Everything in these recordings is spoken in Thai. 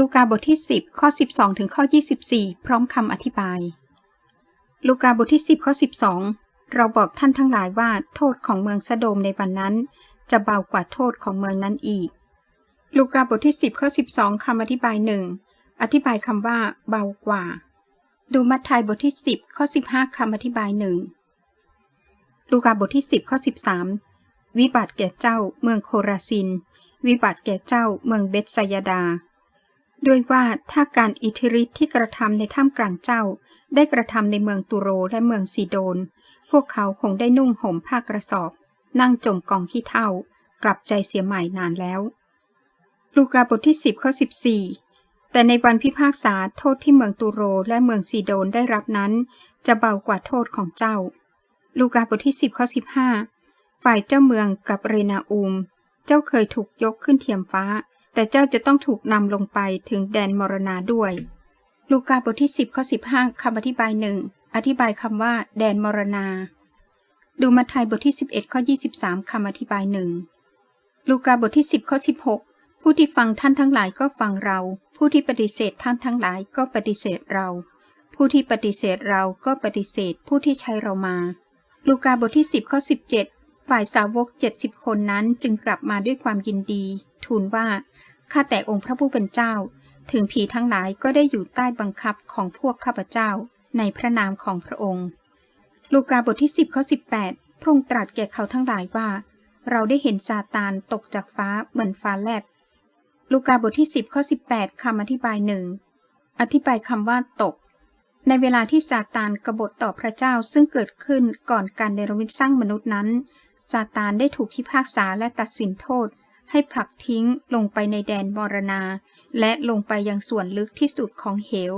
ลูกาบทที่ 10 ข้อ 12 ถึงข้อ 24 พร้อมคำอธิบาย ลูกาบทที่ 10 ข้อ 12 เราบอกท่านทั้งหลายว่าโทษของเมืองสะโดมในวันนั้น จะเบากว่าโทษของเมืองนั้นอีก ลูกาบทที่ 10 ข้อ 12 คำอธิบายหนึ่งอธิบายคำว่า เบากว่า ดูมัทธิวบทที่ 10 ข้อ 15 คำอธิบายหนึ่งลูกาบทที่ 10 ข้อ 13 วิบัติแก่เจ้าเมืองโคราซิน วิบัติแก่เจ้าเมืองเบตไซยาดา ด้วยว่าถ้าการอิทธิฤทธิ์ที่กระทำในถ้ำกลางเจ้า ได้กระทำในเมืองตุโรและเมืองซีโดน พวกเขาคงได้นุ่งห่มผ้ากระสอบ นั่งจมกองขี้เท่า กลับใจเสียใหม่นานแล้ว ลูกาบทที่ 10ข้อ14 แต่ในวันพิพากษาโทษที่เมืองตูโรและเมืองซีโดนได้รับนั้น จะเบากว่าโทษของเจ้า ลูกาบทที่ 10ข้อ15 ฝ่ายเจ้าเมืองกับเรนาอูม เจ้าเคยถูกยกขึ้นเทียมฟ้า แต่เจ้าจะต้องถูกนำลงไปถึงแดนมรณาด้วย ลูกาบทที่ 10ข้อ15คำอธิบายหนึ่งอธิบายคำว่า แดนมรณา ดูมาทายบทที่ 11ข้อ23คำอธิบายหนึ่งลูกาบทที่ 10ข้อ16 ผู้ที่ฟังท่านทั้งหลายก็ฟังเรา ผู้ที่ปฏิเสธท่านทั้งหลายก็ปฏิเสธเรา ผู้ที่ปฏิเสธเราก็ปฏิเสธผู้ที่ใช้เรามา ลูกาบทที่ 10ข้อ17 ฝ่ายสาวก70คนนั้นจึงกลับมาด้วยความยินดี ทูลว่าข้าแต่องค์พระผู้เป็นเจ้า ถึงผีทั้งหลายก็ได้อยู่ใต้บังคับของพวกข้าพเจ้า ในพระนามของพระองค์ ลูกาบทที่ 10ข้อ18 พระองค์ตรัสแก่เขาทั้งหลายว่า เราได้เห็นซาตานตกจากฟ้าเหมือนฟ้าแลบ ลูกาบทที่ 10ข้อ18คำอธิบายหนึ่งอธิบายคำว่าตก ในเวลาที่ซาตานกบฏต่อพระเจ้าซึ่งเกิดขึ้นก่อนการเนรมิตสร้างมนุษย์นั้น ซาตานได้ถูกพิพากษาและตัดสินโทษ ให้ผลักทิ้งลงไปในแดนมรณา และลงไปยังส่วนลึกที่สุดของเหว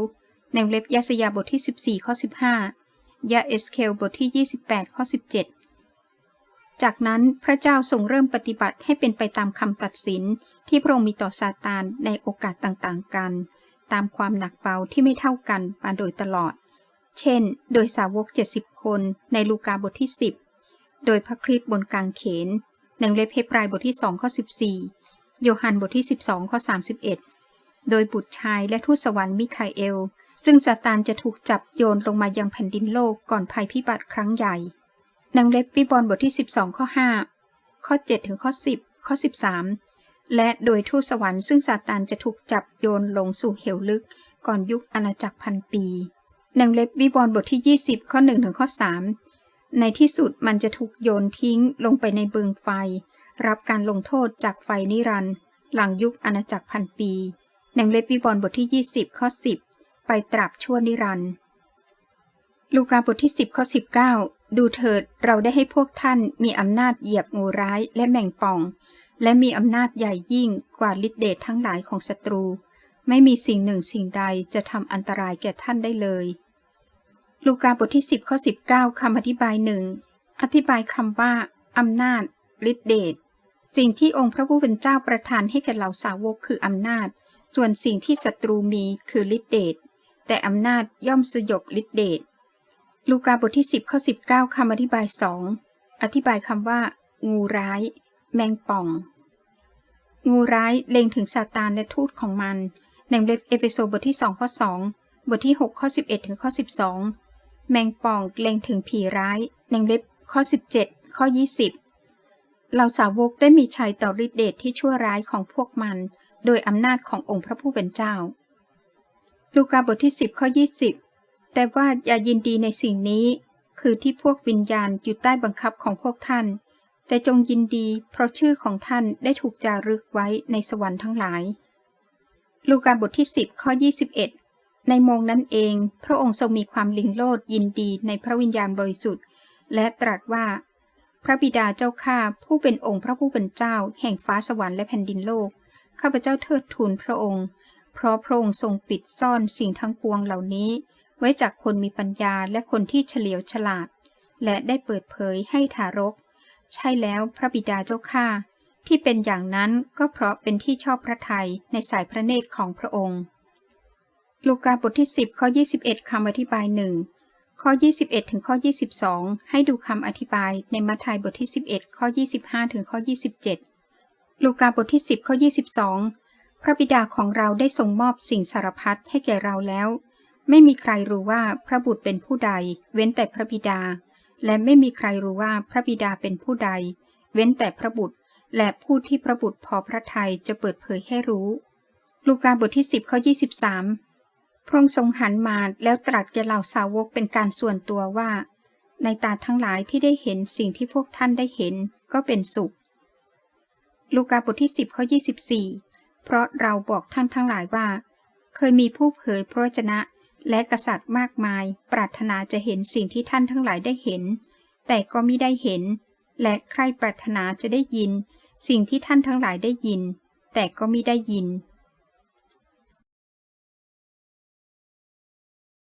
ในเล็บยาสยาบทที่ 14 ข้อ 15 ยาเอสเคลบทที่ 28 ข้อ 17 จากนั้นพระเจ้าทรงเริ่มปฏิบัติให้เป็นไปตามคำตัดสิน ที่พระองค์มีต่อซาตานในโอกาสต่างๆ กัน ตามความหนักเบาที่ไม่เท่ากันมาโดยตลอด เช่น โดยสาวก 70 คนในลูกาบทที่ 10 โดยพระคริสต์บนกางเขนในเล็บเฮบรายบทที่2ข้อ14โยฮันบทที่12ข้อ31โดยบุตรชายและทูตสวรรค์มิคาเอล ซึ่งซาตานจะถูกจับโยนลงมายังแผ่นดินโลกก่อนภัยพิบัติครั้งใหญ่ในเล็บวิบอลบทที่ 12 ข้อ 5 ข้อ 7 ถึงข้อ 10 ข้อ 13 และโดยทูตสวรรค์ซึ่งซาตานจะถูกจับโยนลงสู่เหวลึกก่อนยุคอาณาจักรพันปีในเล็บวิบอลบทที่ 20 ข้อ 1 ถึงข้อ 3 ในที่สุดมันจะถูกโยนทิ้งลงไปในเบืองไฟ รับการลงโทษจากไฟนิรันด์หลังยุคอาณาจักรพันปีในเล็บวิบอลบทที่ 20 ข้อ 10 ไปตราบชั่วนิรันด์ลูกาบทที่ 10 ข้อ 19 ดูเถิดเราได้ให้พวกท่านมีอำนาจเหยียบงูร้ายและแมงป่อง และมีอำนาจใหญ่ยิ่งกว่าฤทธิเดชทั้งหลายของศัตรู ไม่มีสิ่งหนึ่งสิ่งใดจะทำอันตรายแก่ท่านได้เลย ลูกาบทที่ 10ข้อ19 คำอธิบายหนึ่งอธิบายคำว่าอำนาจฤทธิเดชสิ่งที่องค์พระผู้เป็นเจ้าประทานให้แก่เหล่าสาวกคืออำนาจ ส่วนสิ่งที่ศัตรูมีคือฤทธิเดชแต่อำนาจย่อมสยบฤทธิเดชลูกาบทที่ 10ข้อ19 คำอธิบายสองอธิบายคำว่า งูร้าย แมงป่อง งูร้ายเล็งถึงซาตานและทูตของมันในเล็บเอเฟโซบทที่2ข้อ2บทที่6ข้อ11ถึงข้อ12 แมงป่องเล็งถึงผีร้ายในเล็บข้อ 17 ข้อ 20 เราสาวกได้มีชัยต่อฤทธิเดชที่ชั่วร้ายของพวกมัน โดยอำนาจขององค์พระผู้เป็นเจ้า ลูกาบทที่ 10 ข้อ 20 แต่ว่าอย่ายินดีในสิ่งนี้ คือที่พวกวิญญาณอยู่ใต้บังคับของพวกท่าน แต่จงยินดีเพราะชื่อของท่านได้ถูกจารึกไว้ในสวรรค์ทั้งหลาย ลูกาบทที่ 10 ข้อ 21 ในโมงนั้นเอง พระองค์ทรงมีความลิงโลดยินดีในพระวิญญาณบริสุทธิ์ และตรัสว่า พระบิดาเจ้าข้าผู้เป็นองค์พระผู้เป็นเจ้า แห่งฟ้าสวรรค์และแผ่นดินโลก ข้าพเจ้าเทิดทูนพระองค์ เพราะพระองค์ทรงปิดซ่อนสิ่งทั้งปวงเหล่านี้ ไว้จากคนมีปัญญาและคนที่เฉลียวฉลาด และได้เปิดเผยให้ทารก ใช่แล้วพระบิดาเจ้าข้าที่เป็นอย่างนั้นก็เพราะเป็นที่ชอบพระทัยในสายพระเนตรของพระองค์ ลูกาบทที่ 10 ข้อ 21 คำอธิบายหนึ่งข้อ 21 ถึงข้อ 22 ให้ดูคำอธิบายในมัทธิวบทที่ 11 ข้อ 25 ถึงข้อ 27 ลูกาบทที่ 10 ข้อ 22 พระบิดาของเราได้ทรงมอบสิ่งสารพัดให้แก่เราแล้ว ไม่มีใครรู้ว่าพระบุตรเป็นผู้ใด เว้นแต่พระบิดา และไม่มีใครรู้ว่าพระบิดาเป็นผู้ใด เว้นแต่พระบุตร และผู้ที่พระบุตรพอพระทัยจะเปิดเผยให้รู้ ลูกาบทที่ 10 ข้อ 23 พระองค์ทรงหันมาแล้วตรัสแก่เหล่าสาวกเป็นการส่วนตัวว่า ในตาทั้งหลายที่ได้เห็นสิ่งที่พวกท่านได้เห็นก็เป็นสุข ลูกาบทที่10ข้อ24 เพราะเราบอกท่านทั้งหลายว่า เคยมีผู้เผยพระวจนะและกษัตริย์มากมาย ปรารถนาจะเห็นสิ่งที่ท่านทั้งหลายได้เห็น แต่ก็ไมิได้เห็น และใครปรารถนาจะได้ยิน สิ่งที่ท่านทั้งหลายได้ยิน แต่ก็ไมิได้ยิน